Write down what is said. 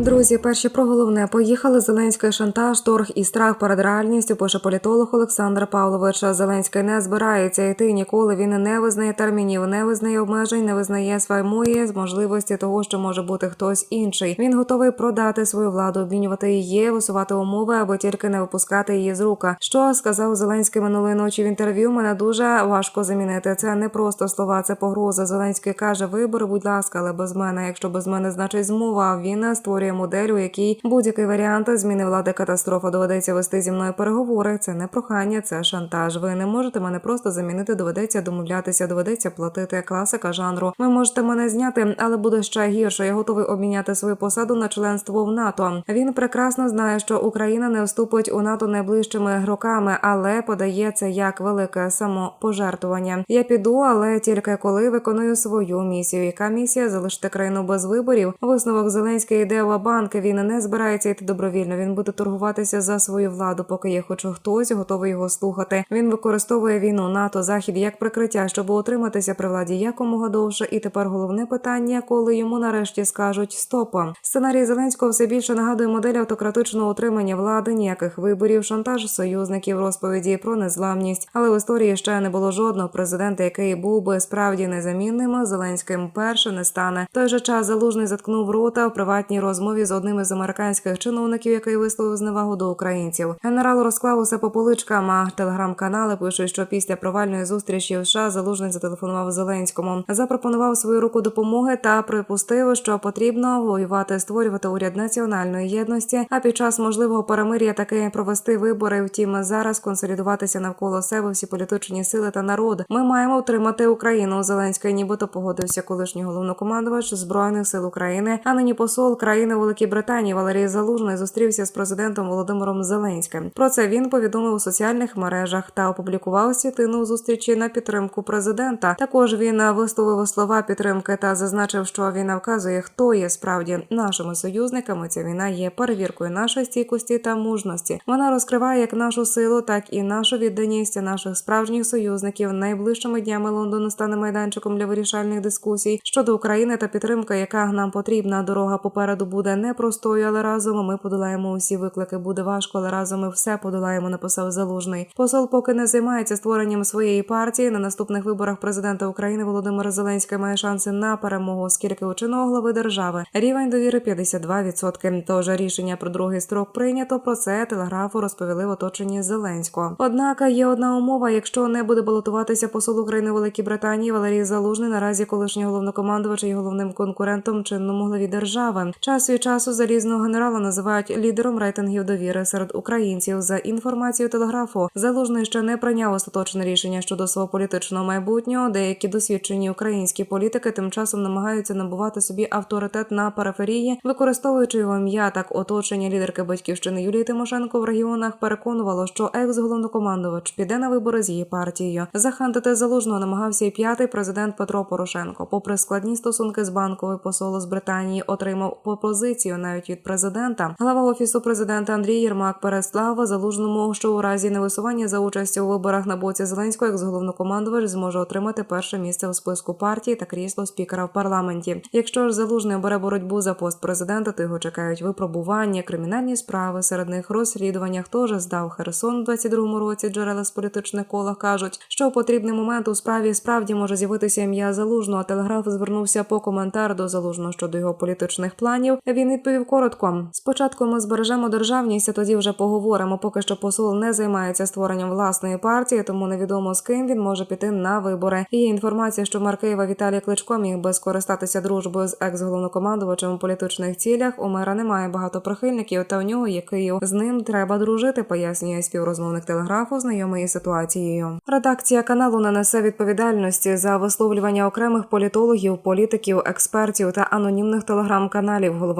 Друзі, перші про головне поїхали Зеленський шантаж, торг і страх перед реальністю. Пише політолог Олександр Павлович. Зеленський не збирається йти ніколи. Він не визнає термінів, не визнає обмежень, не визнає сваймує з можливості того, що може бути хтось інший. Він готовий продати свою владу, обмінювати її, висувати умови, аби тільки не випускати її з рука. Що сказав Зеленський минулої ночі в інтерв'ю? Мене дуже важко замінити. Це не просто слова, це погроза. Зеленський каже: вибори, будь ласка, але без мене. Якщо без мене, значить змова. Він створює модель, у якій будь-який варіант зміни влади катастрофа доведеться вести зі мною переговори. Це не прохання, це шантаж. Ви не можете мене просто замінити. Доведеться домовлятися, доведеться платити. Класика жанру. Ви можете мене зняти, але буде ще гірше. Я готовий обміняти свою посаду на членство в НАТО. Він прекрасно знає, що Україна не вступить у НАТО найближчими роками, але подає це як велике самопожертвування. Я піду, але тільки коли виконую свою місію. Яка місія залишити країну без виборів? Висновок Зеленський йде в банк. Він не збирається йти добровільно. Він буде торгуватися за свою владу, поки є хоч хтось готовий його слухати. Він використовує війну НАТО захід як прикриття, щоб утриматися при владі якомога довше. І тепер головне питання, коли йому нарешті скажуть стоп. Сценарій Зеленського все більше нагадує модель автократичного утримання влади, ніяких виборів, шантаж союзників, розповіді про незламність. Але в історії ще не було жодного президента, який був би справді незамінним. Зеленським перше не стане. В той же час залужний заткнув рота в приватній розмові з одним із американських чиновників, який висловив зневагу до українців. Генерал розклав усе по поличкам. А телеграм-канали пишуть, що після провальної зустрічі в США залужний зателефонував Зеленському, запропонував свою руку допомоги та припустив, що потрібно воювати, створювати уряд національної єдності. А під час можливого перемир'я таки провести вибори. Втім, зараз консолідуватися навколо себе всі політичні сили та народ. Ми маємо втримати Україну. Зеленський нібито погодився колишній головнокомандувач збройних сил України, а нині посол країни Великій Британії Валерій Залужний зустрівся з президентом Володимиром Зеленським. Про це він повідомив у соціальних мережах та опублікував світлину зустрічі на підтримку президента. Також він висловив слова підтримки та зазначив, що війна вказує, хто є справді нашими союзниками. Ця війна є перевіркою нашої стійкості та мужності. Вона розкриває як нашу силу, так і нашу відданість наших справжніх союзників. Найближчими днями Лондон стане майданчиком для вирішальних дискусій щодо України та підтримка, яка нам потрібна. Дорога попереду буде непростою, але разом ми подолаємо усі виклики. Буде важко, але разом ми все подолаємо. Написав залужний. Посол поки не займається створенням своєї партії. На наступних виборах президента України Володимир Зеленський має шанси на перемогу, оскільки у чинного глави держави рівень довіри 52%. Тож рішення про другий строк прийнято. Про це телеграфу розповіли в оточенні Зеленського. Однак є одна умова: якщо не буде балотуватися посол України Великій Британії Валерій Залужний, наразі колишній головнокомандувач і головним конкурентом чинному главі держави. Час від часу залізного генерала називають лідером рейтингів довіри серед українців. За інформацією телеграфу, залужний ще не прийняв остаточне рішення щодо свого політичного майбутнього. Деякі досвідчені українські політики тим часом намагаються набувати собі авторитет на периферії, використовуючи його ім'я. Так оточення лідерки батьківщини Юлії Тимошенко в регіонах переконувало, що екс-головнокомандувач піде на вибори з її партією. Захантити залужного намагався і п'ятий президент Петро Порошенко. Попри складні стосунки з банковою посол з Британії отримав пропозицію навіть від президента. Глава офісу президента Андрій Єрмак переслав залужному, що у разі невисування за участю у виборах на боці Зеленського, як головнокомандувач зможе отримати перше місце у списку партії та крісло спікера в парламенті. Якщо ж залужний обере боротьбу за пост президента, то його чекають випробування, кримінальні справи. Серед них розслідування, хто ж здав Херсон у 22-му році. Джерела з політичних колах кажуть, що у потрібний момент у справі справді може з'явитися ім'я залужного. Телеграф звернувся по коментар до залужного щодо його політичних планів. Він відповів коротко: спочатку ми збережемо державність, а тоді вже поговоримо. Поки що посол не займається створенням власної партії, тому невідомо з ким він може піти на вибори. Є інформація, що мер Києва Віталій Кличко міг би скористатися дружбою з екс-головнокомандувачем у політичних цілях. У мера немає багато прихильників, та у нього є Київ. З ним треба дружити, пояснює співрозмовник телеграфу, знайомий із ситуацією. Редакція каналу не несе відповідальності за висловлювання окремих політологів, політиків, експертів та анонімних телеграм-каналів. Голова